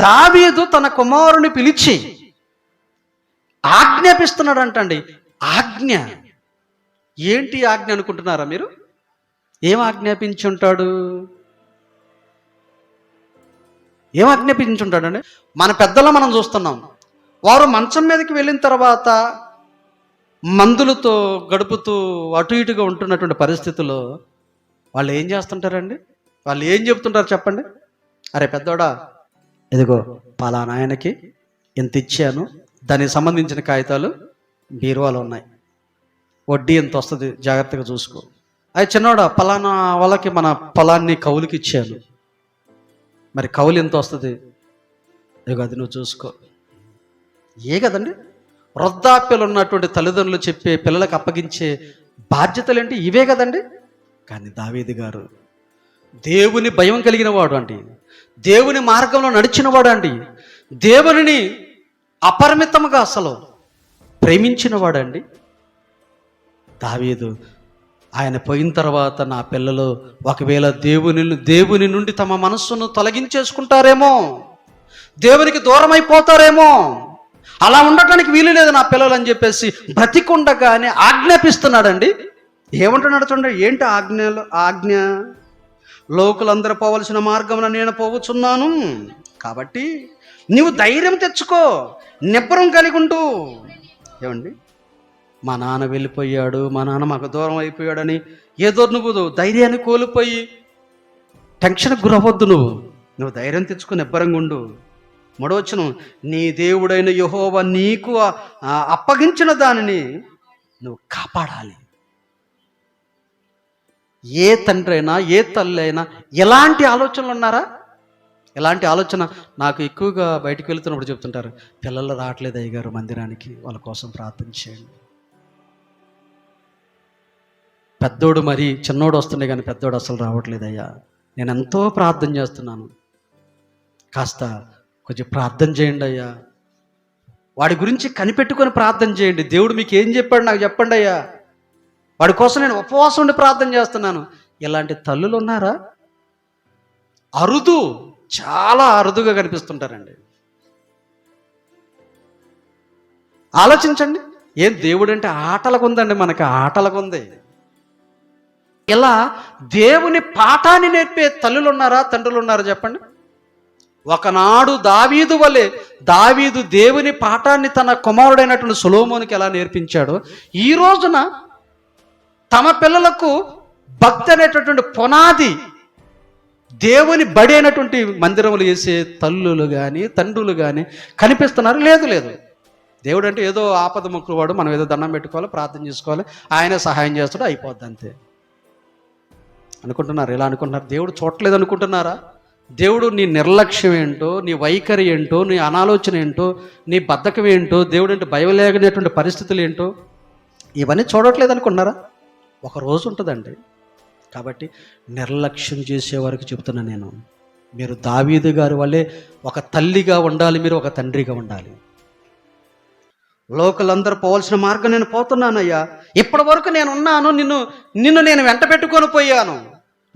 దావీదు తన కుమారుని పిలిచి ఆజ్ఞాపిస్తున్నాడు అంటండి ఆజ్ఞ. ఏంటి ఆజ్ఞ అనుకుంటున్నారా మీరు? ఏం ఆజ్ఞాపించి ఉంటాడు ఏం ఆజ్ఞాపించి ఉంటాడండి మన పెద్దలో మనం చూస్తున్నాం. వారు మంచం మీదకి వెళ్ళిన తర్వాత మందులతో గడుపుతూ అటు ఇటుగా ఉంటున్నటువంటి పరిస్థితుల్లో వాళ్ళు ఏం చేస్తుంటారండి? వాళ్ళు ఏం చెప్తుంటారు చెప్పండి? అరే పెద్దోడా ఇదిగో పలానా ఆయనకి ఎంత ఇచ్చాను? దానికి సంబంధించిన కాగితాలు బీరువాలో ఉన్నాయి. వడ్డీ ఎంత వస్తుంది? జాగ్రత్తగా చూసుకో. అది చిన్నోడా పలానా వాళ్ళకి మన పొలాన్ని కౌలుకి ఇచ్చాను. మరి కౌలు ఎంత వస్తుంది? ఇదిగో అది నువ్వు చూసుకో. ఏ కదండి? వృద్ధాప్యలు ఉన్నటువంటి తల్లిదండ్రులు చెప్పే పిల్లలకు అప్పగించే బాధ్యతలు ఏంటి? ఇవే కదండి? కానీ దావీది గారు దేవుని భయం కలిగిన వాడు అండి. దేవుని మార్గంలో నడిచినవాడు అండి. దేవునిని అపరిమితముగా అసలు ప్రేమించినవాడండి దావీదు ఆయన పోయిన తర్వాత నా పిల్లలు ఒకవేళ దేవుని దేవుని నుండి తమ మనస్సును తొలగించేసుకుంటారేమో దేవునికి దూరం అయిపోతారేమో అలా ఉండటానికి వీలు లేదు నా పిల్లలు అని చెప్పేసి బ్రతికుండగానే ఆజ్ఞాపిస్తున్నాడండి. ఏమంటున్నాడు చూడండి ఏంటి ఆజ్ఞలు ఆజ్ఞ? లోకులందరూ పోవలసిన మార్గమున నేను పోవచ్చున్నాను కాబట్టి నీవు ధైర్యం తెచ్చుకో నిబ్బరం కలిగి ఉండు. ఏమండి? మా నాన్న వెళ్ళిపోయాడు మా నాన్న మాకు దూరం అయిపోయాడని ఏదో నువ్వు ధైర్యాన్ని కోల్పోయి టెన్షన్కి గురవద్దు నువ్వు. నువ్వు ధైర్యం తెచ్చుకుని నిబ్బరంగా ఉండు. మూడవచ్చును నీ దేవుడైన యహోవ నీకు అప్పగించిన దానిని నువ్వు కాపాడాలి. ఏ తండ్రి అయినా ఏ తల్లి అయినా ఎలాంటి ఆలోచనలు ఉన్నారా? ఎలాంటి ఆలోచన? నాకు ఎక్కువగా బయటకు వెళ్తున్నప్పుడు చెప్తుంటారు పిల్లలు రావట్లేదు అయ్యగారు మందిరానికి వాళ్ళ కోసం ప్రార్థన చేయండి. పెద్దోడు మరి చిన్నోడు వస్తుండే కానీ పెద్దోడు అసలు రావట్లేదు అయ్యా. నేను ఎంతో ప్రార్థన చేస్తున్నాను. కాస్త కొంచెం ప్రార్థన చేయండి అయ్యా. వాడి గురించి కనిపెట్టుకొని ప్రార్థన చేయండి. దేవుడు మీకు ఏం చెప్పాడు నాకు చెప్పండి అయ్యా. వాడి కోసం నేను ఉపవాసం ఉండి ప్రార్థన చేస్తున్నాను. ఇలాంటి తల్లులు ఉన్నారా? అరుదు చాలా అరుదుగా కనిపిస్తుంటారండి. ఆలోచించండి. ఏం దేవుడు అంటే ఆటలకు ఉందండి మనకి ఆటలకు ఉంది ఇలా దేవుని పాఠాన్ని నేర్పే తల్లులు ఉన్నారా తండ్రులు ఉన్నారా చెప్పండి. ఒకనాడు దావీదు వలె దావీదు దేవుని పాఠాన్ని తన కుమారుడైనటువంటి సులోమోనికి ఎలా నేర్పించాడో ఈ రోజున తమ పిల్లలకు భక్తి అనేటటువంటి పునాది దేవుని బడి అయినటువంటి మందిరములు వేసే తల్లులు కానీ తండ్రులు కానీ కనిపిస్తున్నారు. లేదు లేదు. దేవుడు అంటే ఏదో ఆపద ముక్కులు వాడు మనం ఏదో దండం పెట్టుకోవాలి ప్రార్థన చేసుకోవాలి ఆయన సహాయం చేస్తాడు అయిపోద్ది అంతే. అనుకుంటున్నారు? ఇలా అనుకుంటున్నారు? దేవుడు చూడలేదు అనుకుంటున్నారా? దేవుడు నీ నిర్లక్ష్యం ఏంటో నీ వైఖరి ఏంటో నీ అనాలోచన ఏంటో నీ బద్ధకం ఏంటో దేవుడు అంటే భయం లేకనేటువంటి పరిస్థితులు ఏంటో ఇవన్నీ చూడట్లేదు అనుకున్నారా ఒక రోజు ఉంటుందండి. కాబట్టి నిర్లక్ష్యం చేసేవారికి చెబుతున్నా నేను మీరు దావీదు గారి వల్లే ఒక తల్లిగా ఉండాలి మీరు ఒక తండ్రిగా ఉండాలి. లోకలందరూ పోవాల్సిన మార్గం నేను పోతున్నానయ్యా. ఇప్పటి వరకు నేను ఉన్నాను నిన్ను నిన్ను నేను వెంట పెట్టుకొని పోయాను.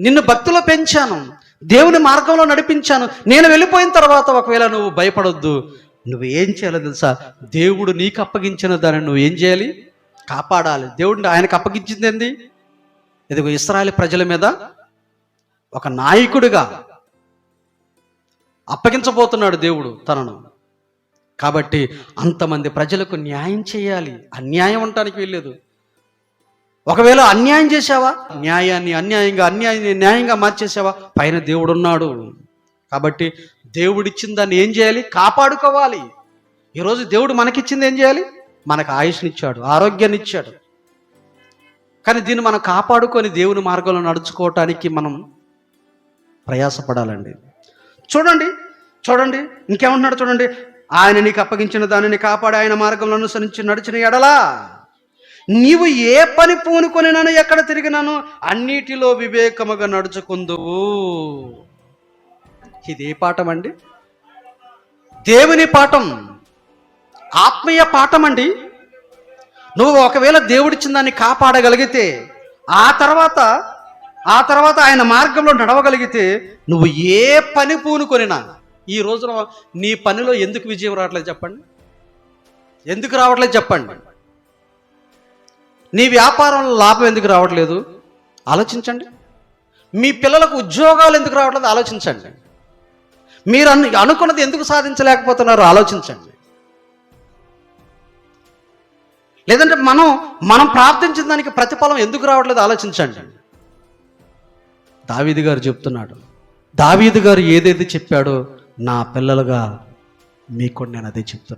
నిన్ను భక్తిలో పెంచాను దేవుని మార్గంలో నడిపించాను. నేను వెళ్ళిపోయిన తర్వాత ఒకవేళ నువ్వు భయపడొద్దు. నువ్వు ఏం చేయాలో తెలుసా? దేవుడు నీకు అప్పగించిన దాన్ని నువ్వు ఏం చేయాలి? కాపాడాలి. దేవుడిని ఆయనకు అప్పగించింది ఏంది ఇదిగో ఇస్రాయల్ ప్రజల మీద ఒక నాయకుడిగా అప్పగించబోతున్నాడు దేవుడు తనను. కాబట్టి అంతమంది ప్రజలకు న్యాయం చేయాలి. అన్యాయం ఉండటానికి వీల్లేదు. ఒకవేళ అన్యాయం చేసావా న్యాయాన్ని అన్యాయంగా అన్యాయాన్ని న్యాయంగా మార్చేసావా పైన దేవుడు ఉన్నాడు కాబట్టి దేవుడిచ్చిన దాన్ని ఏం చేయాలి? కాపాడుకోవాలి. ఈరోజు దేవుడు మనకిచ్చింది ఏం చేయాలి? మనకు ఆయుష్నిచ్చాడు ఆరోగ్యాన్ని ఇచ్చాడు కానీ దీన్ని మనం కాపాడుకొని దేవుని మార్గంలో నడుచుకోవటానికి మనం ప్రయాసపడాలండి. చూడండి చూడండి ఇంకేమంటున్నాడు చూడండి? ఆయన నీకు అప్పగించిన దానిని కాపాడి ఆయన మార్గంలో అనుసరించి నడిచిన ఎడలా? నీవు ఏ పని పూనుకొనినను ఎక్కడ తిరిగినాను అన్నిటిలో వివేకముగా నడుచుకుందువు. ఇది ఏ పాఠం అండి దేవుని పాఠం. ఆత్మీయ పాఠం అండి నువ్వు ఒకవేళ దేవుడిచ్చిన దాన్ని కాపాడగలిగితే ఆ తర్వాత ఆ తర్వాత ఆయన మార్గంలో నడవగలిగితే నువ్వు ఏ పని పూనుకొనినా ఈ రోజున నీ పనిలో ఎందుకు విజయం రావట్లేదు చెప్పండి? ఎందుకు రావట్లేదు చెప్పండి? నీ వ్యాపారంలో లాభం ఎందుకు రావట్లేదు? ఆలోచించండి. మీ పిల్లలకు ఉద్యోగాలు ఎందుకు రావట్లేదు? ఆలోచించండి. మీరు అను అనుకున్నది ఎందుకు సాధించలేకపోతున్నారో ఆలోచించండి. లేదంటే మనం మనం ప్రార్థించిన దానికి ప్రతిఫలం ఎందుకు రావట్లేదు ఆలోచించండి. దావీదు గారు చెప్తున్నాడు దావీదు గారు ఏదైతే చెప్పాడో నా పిల్లలుగా మీకు నేను అదే చెప్తున్నాను.